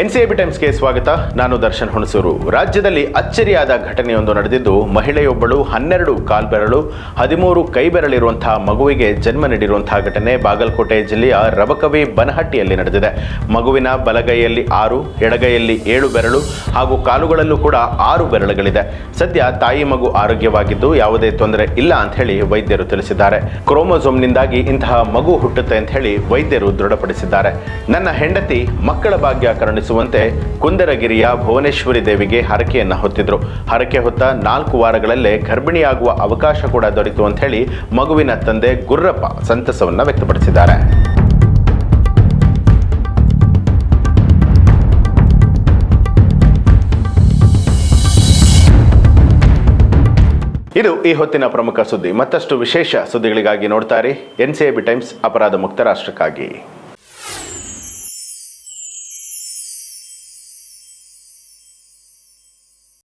ಎನ್ಸಿಎಬಿ ಟೈಮ್ಸ್ಗೆ ಸ್ವಾಗತ. ನಾನು ದರ್ಶನ್ ಹುಣಸೂರು. ರಾಜ್ಯದಲ್ಲಿ ಅಚ್ಚರಿಯಾದ ಘಟನೆಯೊಂದು ನಡೆದಿದ್ದು, ಮಹಿಳೆಯೊಬ್ಬಳು ಹನ್ನೆರಡು ಕಾಲ್ಬೆರಳು ಹದಿಮೂರು ಕೈಬೆರಳಿರುವಂತಹ ಮಗುವಿಗೆ ಜನ್ಮ ನೀಡಿರುವಂತಹ ಘಟನೆ ಬಾಗಲಕೋಟೆ ಜಿಲ್ಲೆಯ ರಬಕವಿ ಬನಹಟ್ಟಿಯಲ್ಲಿ ನಡೆದಿದೆ. ಮಗುವಿನ ಬಲಗೈಯಲ್ಲಿ ಆರು, ಎಡಗೈಯಲ್ಲಿ ಏಳು ಬೆರಳು ಹಾಗೂ ಕಾಲುಗಳಲ್ಲೂ ಕೂಡ ಆರು ಬೆರಳುಗಳಿದೆ. ಸದ್ಯ ತಾಯಿ ಮಗು ಆರೋಗ್ಯವಾಗಿದ್ದು ಯಾವುದೇ ತೊಂದರೆ ಇಲ್ಲ ಅಂತ ಹೇಳಿ ವೈದ್ಯರು ತಿಳಿಸಿದ್ದಾರೆ. ಕ್ರೋಮೋಸೋಮ್ನಿಂದಾಗಿ ಇಂತಹ ಮಗು ಹುಟ್ಟುತ್ತೆ ಅಂತ ಹೇಳಿ ವೈದ್ಯರು ದೃಢಪಡಿಸಿದ್ದಾರೆ. ನನ್ನ ಹೆಂಡತಿ ಮಕ್ಕಳ ಭಾಗ್ಯ ಕರುಣಿಸುವಂತೆ ಕುಂದರಗಿರಿಯ ಭುವನೇಶ್ವರಿ ದೇವಿಗೆ ಹರಕೆಯನ್ನು ಹೊತ್ತಿದ್ರು. ಹರಕೆ ಹೊತ್ತ ನಾಲ್ಕು ವಾರಗಳಲ್ಲೇ ಗರ್ಭಿಣಿಯಾಗುವ ಅವಕಾಶ ಕೂಡ ದೊರೆತು ಅಂತ ಹೇಳಿ ಮಗುವಿನ ತಂದೆ ಗುರ್ರಪ್ಪ ಸಂತಸವನ್ನ ವ್ಯಕ್ತಪಡಿಸಿದ್ದಾರೆ. ಇದು ಈ ಹೊತ್ತಿನ ಪ್ರಮುಖ ಸುದ್ದಿ. ಮತ್ತಷ್ಟು ವಿಶೇಷ ಸುದ್ದಿಗಳಿಗಾಗಿ ನೋಡ್ತಾರೆ ಎನ್ ಸಿ ಬಿ ಟೈಮ್ಸ್, ಅಪರಾಧ ಮುಕ್ತ ರಾಷ್ಟ್ರಕ್ಕಾಗಿ.